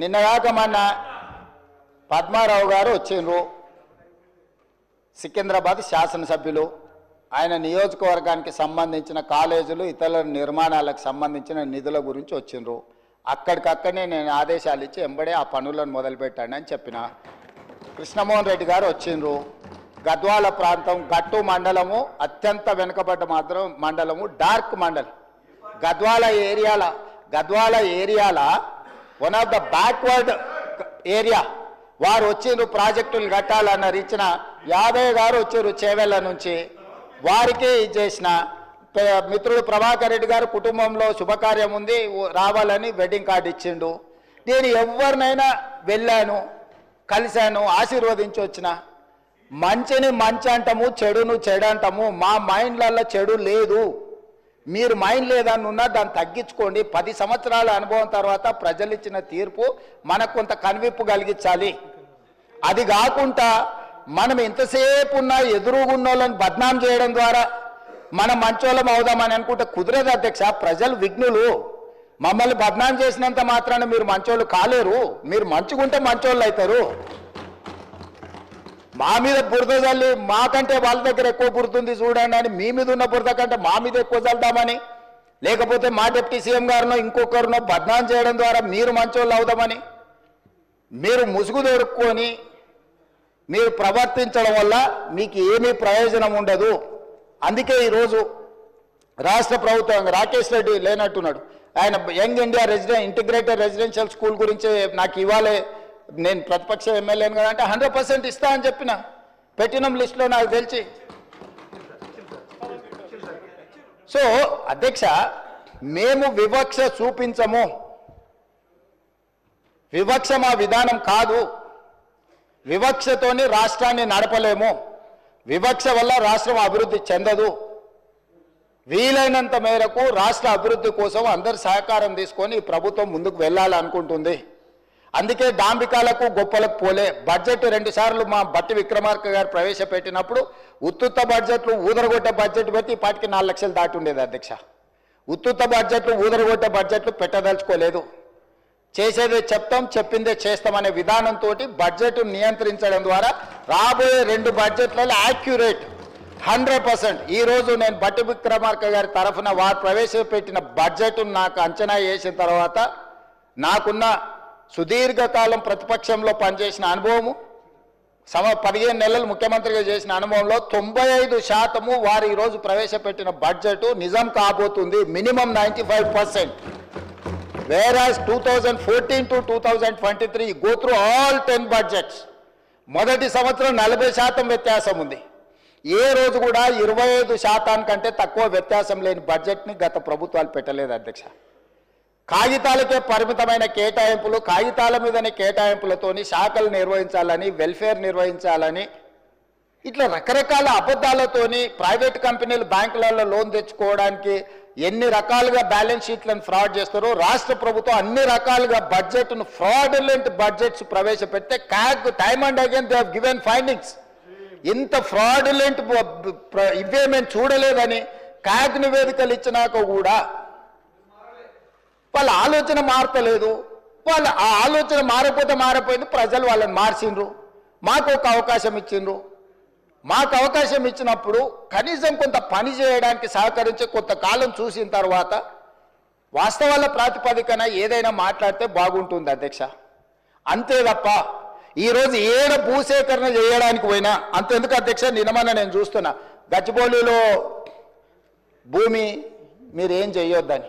నిన్నగాక మొన్న పద్మారావు గారు వచ్చిండ్రు. సికింద్రాబాద్ శాసనసభ్యులు. ఆయన నియోజకవర్గానికి సంబంధించిన కాలేజీలు ఇతర నిర్మాణాలకు సంబంధించిన నిధుల గురించి వచ్చిండ్రు. అక్కడికక్కడనే నేను ఆదేశాలు ఇచ్చి ఎంబడే ఆ పనులను మొదలుపెట్టాను అని చెప్పిన. కృష్ణమోహన్ రెడ్డి గారు వచ్చిండ్రు. గద్వాల ప్రాంతం గట్టు మండలము అత్యంత వెనుకబడ్డ మాత్రం మండలము డార్క్ మండలం. గద్వాల ఏరియాల Gadwal ఏరియాల one of the backward area వారు వచ్చిండ్రు ప్రాజెక్టులు కట్టాలన్నారు ఇచ్చిన యాదయ్య గారు వచ్చారు చేవెళ్ళ నుంచి. వారికి ఇది చేసిన. మిత్రుడు ప్రభాకర్ రెడ్డి గారు కుటుంబంలో శుభకార్యం ఉంది రావాలని వెడ్డింగ్ కార్డు ఇచ్చిండు. నేను ఎవరినైనా వెళ్ళాను కలిశాను ఆశీర్వదించి వచ్చిన. మంచిని మంచి అంటాము చెడును చెడు అంటాము మా మైండ్లలో చెడు లేదు. మీరు మైండ్ లేదని ఉన్నా దాన్ని తగ్గించుకోండి. పది సంవత్సరాల అనుభవం తర్వాత ప్రజలు ఇచ్చిన తీర్పు మనకు కొంత కనువిప్పు కలిగించాలి. అది కాకుండా మనం ఎంతసేపు ఉన్నా ఎదురుగున్న వాళ్ళని బద్నాం చేయడం ద్వారా మనం మంచోళ్ళం అవుదామని అనుకుంటే కుదరదు అధ్యక్ష. ప్రజలు విఘ్నులు. మమ్మల్ని బద్నాం చేసినంత మాత్రాన మీరు మంచోళ్ళు కాలేరు. మీరు మంచుకుంటే మంచోళ్ళు అవుతారు. మా మీద బురద చల్లి మాకంటే వాళ్ళ దగ్గర ఎక్కువ పుడుతుంది చూడండి అని మీ మీద ఉన్న బురద కంటే మా మీద ఎక్కువ చల్లుదామని లేకపోతే మా డిప్యూటీ సీఎం గారినో ఇంకొకరినో బద్నాం చేయడం ద్వారా మీరు మంచోళ్ళు అవుదామని. మీరు ముసుగు దొరుకుకొని మీరు ప్రవర్తించడం వల్ల మీకు ఏమీ ప్రయోజనం ఉండదు. అందుకే ఈరోజు రాష్ట్ర ప్రభుత్వం రాకేష్ రెడ్డి లేనట్టున్నాడు. ఆయన young India residen integrated residential school గురించి నాకు ఇవ్వాలి నేను ప్రతిపక్ష ఎమ్మెల్యేను కదా అంటే హండ్రెడ్ పర్సెంట్ ఇస్తా అని చెప్పిన. పెట్టినం లిస్టులో నాకు తెలిసి. సో అధ్యక్ష మేము వివక్ష చూపించము. వివక్ష మా విధానం కాదు. వివక్షతోని రాష్ట్రాన్ని నడపలేము. వివక్ష వల్ల రాష్ట్రం అభివృద్ధి చెందదు. వీలైనంత మేరకు రాష్ట్ర అభివృద్ధి కోసం అందరి సహకారం తీసుకొని ప్రభుత్వం ముందుకు వెళ్ళాలనుకుంటుంది. అందుకే డాంబికాలకు గొప్పలకు పోలే. బడ్జెట్ రెండు సార్లు మా బట్టి విక్రమార్క గారు ప్రవేశపెట్టినప్పుడు ఉత్తుత్త బడ్జెట్లు ఊదరగొట్టే బడ్జెట్ పెట్టి ఇప్పటికి నాలుగు లక్షలు దాటి ఉండేది అధ్యక్ష. ఉత్తుత్త బడ్జెట్లు ఊదరగొట్టే బడ్జెట్లు పెట్టదలుచుకోలేదు. చేసేదే చెప్తాం చెప్పిందే చేస్తామనే విధానంతో బడ్జెట్ నియంత్రించడం ద్వారా రాబోయే రెండు బడ్జెట్లలో యాక్యురేట్ హండ్రెడ్ పర్సెంట్. ఈరోజు నేను బట్టి విక్రమార్క గారి తరఫున వారు ప్రవేశపెట్టిన బడ్జెట్ నాకు అంచనా వేసిన తర్వాత నాకున్న సుదీర్ఘకాలం ప్రతిపక్షంలో పనిచేసిన అనుభవము సమ పదిహేను నెలలు ముఖ్యమంత్రిగా చేసిన అనుభవంలో తొంభై ఐదు శాతము వారు ఈరోజు ప్రవేశపెట్టిన బడ్జెట్ నిజం కాబోతుంది minimum ninety five percent. Average two thousand fourteen to two thousand twenty three go through all ten budgets మొదటి సంవత్సరం నలభై శాతం వ్యత్యాసం ఉంది. ఏ రోజు కూడా ఇరవై ఐదు శాతానికంటే తక్కువ వ్యత్యాసం లేని బడ్జెట్ని గత ప్రభుత్వాలు పెట్టలేదు అధ్యక్ష. కాగితాలకే పరిమితమైన కేటాయింపులు కాగితాల మీదనే కేటాయింపులతోని శాఖలు నిర్వహించాలని వెల్ఫేర్ నిర్వహించాలని ఇట్లా రకరకాల అబద్ధాలతోని ప్రైవేట్ కంపెనీలు బ్యాంకులలో లోన్ తెచ్చుకోవడానికి ఎన్ని రకాలుగా బ్యాలెన్స్ షీట్లను ఫ్రాడ్ చేస్తారో రాష్ట్ర ప్రభుత్వం అన్ని రకాలుగా బడ్జెట్ను fraudulent budgets ప్రవేశపెడితే CAG time and again they given findings. ఇంత ఫ్రాడులెంట్ ఇవే మేము చూడలేదని క్యాగ్ నివేదికలు ఇచ్చినాక కూడా వాళ్ళ ఆలోచన మారతలేదు వాళ్ళ ఆ ఆలోచన మారకపోతే మారపోయింది ప్రజలు వాళ్ళని మార్చిండ్రు. మాకు ఒక అవకాశం ఇచ్చిండ్రు. మాకు అవకాశం ఇచ్చినప్పుడు కనీసం కొంత పని చేయడానికి సహకరించి కొంతకాలం చూసిన తర్వాత వాస్తవాల ప్రాతిపదికన ఏదైనా మాట్లాడితే బాగుంటుంది అధ్యక్ష. అంతే తప్ప ఈరోజు ఏడ భూసేకరణ చేయడానికి పోయినా అంతెందుకు అధ్యక్ష నిన్నమన్న నేను చూస్తున్నా గచ్చిబౌలిలో భూమి మీరేం చేయొద్దని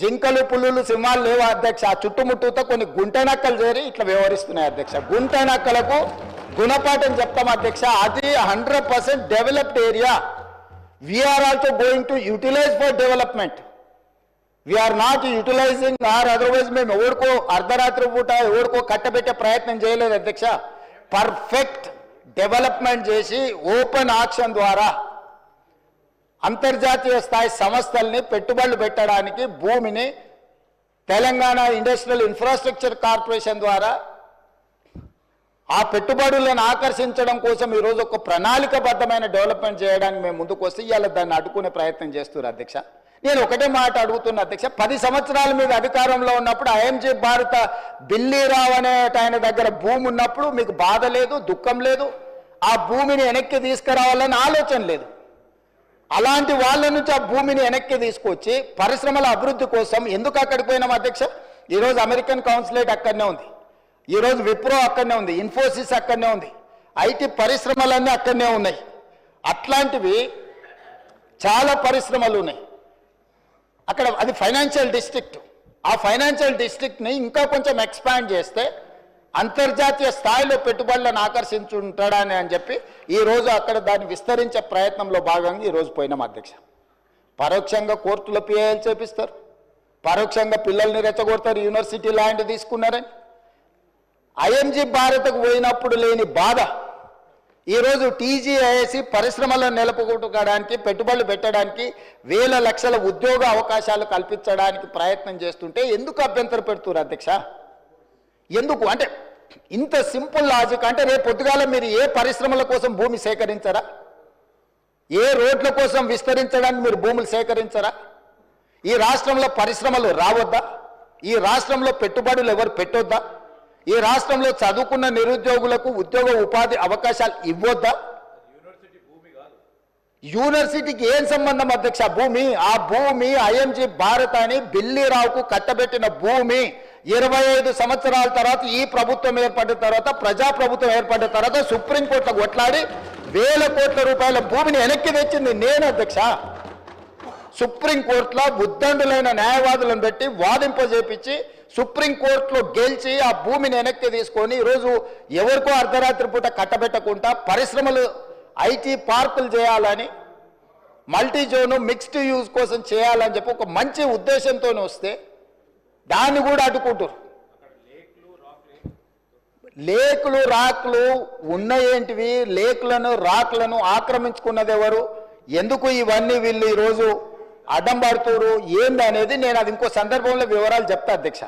జింకలు పులులు సింహాలు లేవు అధ్యక్ష? ఆ చుట్టుముట్టుతో కొన్ని గుంట నక్కలు చేరి ఇట్లా వ్యవహరిస్తున్నాయి అధ్యక్ష. గుంట నక్కలకు గుణపాఠం చెప్తాం అధ్యక్ష. అది hundred percent developed area. We are also going to utilise for development we are not utilising or otherwise మేము ఎవరికో అర్ధరాత్రి పూట ఎవరికో కట్టబెట్టే ప్రయత్నం చేయలేదు అధ్యక్ష. పర్ఫెక్ట్ డెవలప్మెంట్ చేసి ఓపెన్ ఆక్షన్ ద్వారా అంతర్జాతీయ స్థాయి సంస్థల్ని పెట్టుబడులు పెట్టడానికి భూమిని తెలంగాణ ఇండస్ట్రియల్ ఇన్ఫ్రాస్ట్రక్చర్ కార్పొరేషన్ ద్వారా ఆ పెట్టుబడులను ఆకర్షించడం కోసం ఈరోజు ఒక ప్రణాళికబద్ధమైన డెవలప్మెంట్ చేయడానికి మేము ముందుకు వస్తే ఇవాళ దాన్ని అడ్డుకునే ప్రయత్నం చేస్తున్నారు అధ్యక్ష. నేను ఒకటే మాట అడుగుతున్నా అధ్యక్ష పది సంవత్సరాల మీద అధికారంలో ఉన్నప్పుడు ఐఎంజీ భారత బిల్లీరావు అనే ఆయన దగ్గర భూమి ఉన్నప్పుడు మీకు బాధ లేదు దుఃఖం లేదు. ఆ భూమిని వెనక్కి తీసుకురావాలని ఆలోచన లేదు. అలాంటి వాళ్ళ నుంచి ఆ భూమిని వెనక్కి తీసుకొచ్చి పరిశ్రమల అభివృద్ధి కోసం ఎందుకు అక్కడికి పోయినాం అధ్యక్ష? ఈరోజు అమెరికన్ కౌన్సిలేట్ అక్కడనే ఉంది. ఈరోజు విప్రో అక్కడనే ఉంది. ఇన్ఫోసిస్ అక్కడనే ఉంది. ఐటీ పరిశ్రమలన్నీ అక్కడనే ఉన్నాయి. అట్లాంటివి చాలా పరిశ్రమలు ఉన్నాయి. అక్కడ అది ఫైనాన్షియల్ డిస్ట్రిక్ట్ ఆ ఫైనాన్షియల్ డిస్ట్రిక్ట్ని ఇంకా కొంచెం ఎక్స్పాండ్ చేస్తే అంతర్జాతీయ స్థాయిలో పెట్టుబడులను ఆకర్షించుంటాడని అని చెప్పి ఈ రోజు అక్కడ దాన్ని విస్తరించే ప్రయత్నంలో భాగంగా ఈ రోజు పోయినాం అధ్యక్ష. పరోక్షంగా కోర్టులో పిఐలు చేపిస్తారు. పరోక్షంగా పిల్లల్ని రెచ్చగొడతారు యూనివర్సిటీ ల్యాండ్ తీసుకున్నారని. ఐఎంజీ భారత్కు పోయినప్పుడు లేని బాధ. ఈరోజు టీజీఐఎసి పరిశ్రమలను నిలుపుకోవడానికి పెట్టుబడులు పెట్టడానికి వేల లక్షల ఉద్యోగ అవకాశాలు కల్పించడానికి ప్రయత్నం చేస్తుంటే ఎందుకు అభ్యంతర పెడుతున్నారు అధ్యక్ష? ఎందుకు? అంటే ఇంత సింపుల్ లాజిక్ అంటే రేపు పొద్దుగాల మీరు ఏ పరిశ్రమల కోసం భూమి సేకరించరా? ఏ రోడ్ల కోసం విస్తరించడానికి మీరు భూములు సేకరించరా? ఈ రాష్ట్రంలో పరిశ్రమలు రావద్దా? ఈ రాష్ట్రంలో పెట్టుబడులు ఎవరు పెట్టొద్దా? ఈ రాష్ట్రంలో చదువుకున్న నిరుద్యోగులకు ఉద్యోగ ఉపాధి అవకాశాలు ఇవ్వొద్దా? యూనివర్సిటీకి ఏం సంబంధం అధ్యక్ష? భూమి ఆ భూమి ఐఎంజీ భారత్ అని బిల్లీరావుకు కట్టబెట్టిన భూమి. ఇరవై ఐదు సంవత్సరాల తర్వాత ఈ ప్రభుత్వం ఏర్పడిన తర్వాత ప్రజా ప్రభుత్వం ఏర్పడిన తర్వాత సుప్రీంకోర్టులో కొట్లాడి వేల కోట్ల రూపాయల భూమిని వెనక్కి తెచ్చింది నేను అధ్యక్ష. సుప్రీంకోర్టులో బుద్ధండులైన న్యాయవాదులను పెట్టి వాదింపజేపించి సుప్రీంకోర్టులో గెలిచి ఆ భూమిని వెనక్కి తీసుకొని ఈరోజు ఎవరికో అర్ధరాత్రి పూట కట్టబెట్టకుండా పరిశ్రమలు ఐటీ పార్కులు చేయాలని మల్టీ జోను మిక్స్డ్ యూజ్ కోసం చేయాలని చెప్పి ఒక మంచి ఉద్దేశంతో వస్తే దాన్ని కూడా అడ్డుకుంటారు లేకులు రాకులు ఉన్నాయేంటివి? లేకులను రాకులను ఆక్రమించుకున్నది ఎవరు? ఎందుకు ఇవన్నీ వీళ్ళు ఈరోజు అడ్డం పడుతురు ఏంది అనేది నేను అది ఇంకో సందర్భంలో వివరాలు చెప్తా అధ్యక్ష.